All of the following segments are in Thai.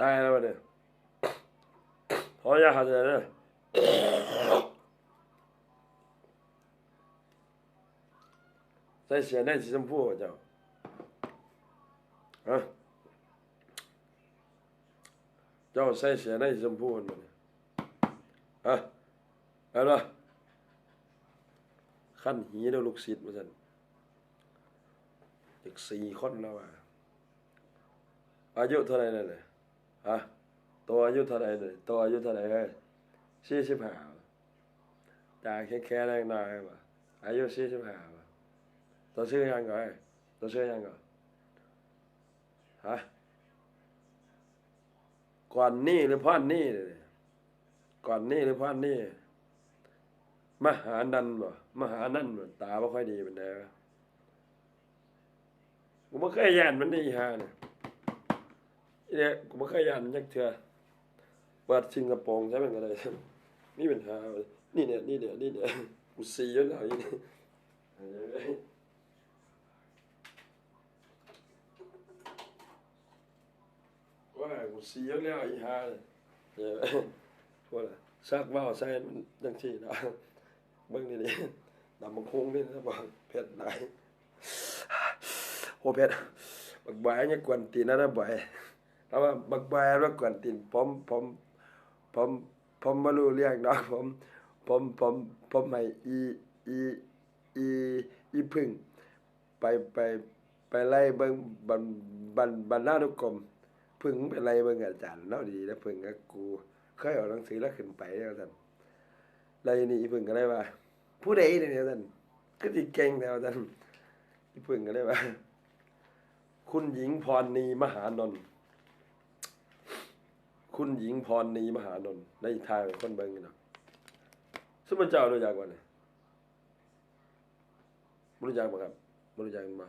ตายแล้วเนี่ยขออนุญาตหาเจอเด้อใส่เสียได้สีชมพูเจ้าฮะเจ้าใส่เสียได้สีชมพูมันเนี่ยฮะเอาละขั้นหีเด้อลูกศิษย์มาสั่นอีกสี่คนแล้วอะอายุเท่าไหร่นั่นเลย ฮะตัวอายุเท่าไหร่เลยตัวอายุเท่าไหร่เฮ้ยสี่สิบห้าจ่าแค่แค่แรงหน่อยป่ะอายุสี่สิบห้าตัวชื่อยังก่อนตัวชื่อยังก่อนฮะก่อนนี่หรือพ่อนนี่เลยก่อนนี่หรือพ่อนนี่มหานันบ่มหานันบ่ตาไม่ค่อยดีเป็นไงวะกูไม่เคยแย่นมันนี่ฮะเนี่ย เนี่ยกูไม่เคยย่านมันยักเถื่อเปิดสิงคโปร์ใช่ไหมก็ได้นี่เป็นหาเว้ยนี่เนี่ยนี่เนี่ยนี่เนี่ยกูซีอยู่แล้วอยู่นี่ว่ากูซีอยู่แล้วอีห่าเนี่ยเนี่ยพวกน่ะซักว่าวใส่มันจังซี่นะเบิ่งนี่ดิดำบังคงนี่นะบ่เผ็ดหลายโอ้เพชรบักบายเนี่ยกวนตีนนะนะบอย แต่ว่าบักบายว่ากวนตีนผมผมผมผมไม่รู้เรื่องดอกผมผมผมผมให้อีอีอีอีพึ่งไปไปไปไล่เบิ่งบันบันบรรณานุกกรมพึ่งไปไล่เบิ่งอาจารย์เนาะดีแล้วพึ่งกับกูเคยเอาหนังสือแล้วขึ้นไปแล้วท่านไล่นี่อีพึ่งก็ได้ว่าผู้ใดเนี่ยท่านก็สิเก่งแล้วท่านอีพึ่งก็ได้ว่า คุณหญิงพรณีมหานนท์ คุณหญิงพรณีมหานนท์ในทายเป็นคนเบิงกันเนาะสมเจ้ารู้จักบ่เนี่ยรู้จักบ่ครับรู้จักกันบ่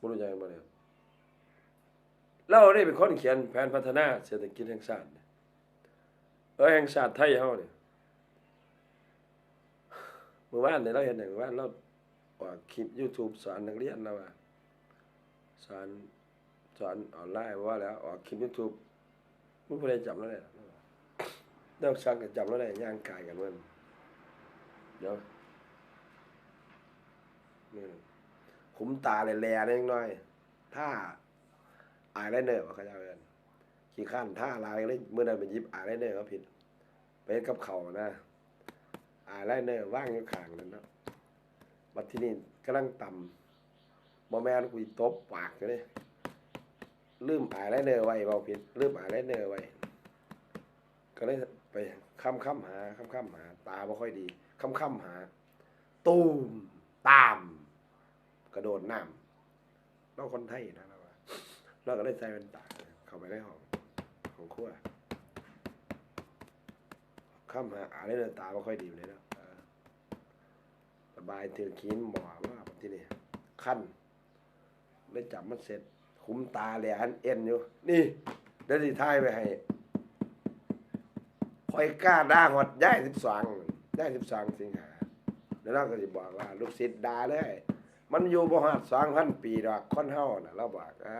บ่รู้จักกันบ่เนี่ยเราได้เป็นคนเขียนแผนพัฒนาเศรษฐกิจแห่งชาติเออแห่งชาติไทยเฮาเนี่ยเมื่อวานเนี่ยเราเห็นเนี่ยเมื่อวานเราออกคลิป YouTube สอนนักเรียนแล้วว่าสอนสอนออนไลน์ว่าแล้วออกคลิปยู ทูบไม่ผู้ใดจำแล้วเลยนอกจากจะจำแล้วได้ย่างกายกันมันเดี๋ยวนี่ขุมตาแหล่ๆนิดหน่อย ถ้าอายไลเนอร์ว่าเขาจะเอาเงินขี้ข้านถ้าลายเลยเมื่อนั้นไปหยิบอายไลเนอร์เขาผิดไปกับเขานะอายไลเนอร์ว่างอยู่ข้างนั้นนะบัดที่นี่กำลังต่ำบ่แม่นกูสิตบปากอยู่เลย ลืมอายไลเนอไว้เว้าผิดลืมอายไลเนอไว้ ก็เลยไปค้ำค้ำหาค้ำค้ำหา ตาบ่ค่อยดีค้ำค้ำหา ตูมตาม กระโดดน้ำเราคนไทยนะเราเราก็เลยใส่เป็นตา เข้าไปในห้องของครัวค้ำหาอายไลเนอตาบ่ค่อยดีเลยเนาะสบายถือขีนหมอว่าที่นี่ขั้นได้จับมันเสร็จ คุ้มตาแหลนเอ็นอยู่ นี่ได้สิท้ายไปให้คอยกล้าด่าหอดย้ายสิบสองย้ายสิบสองสิงหาแล้วเราก็จะบอกว่า ลูกศิษย์ด่าเลย มันอยู่บ่หัดสองพันปีดอกคนเฮาน่ะเราบอกอ่า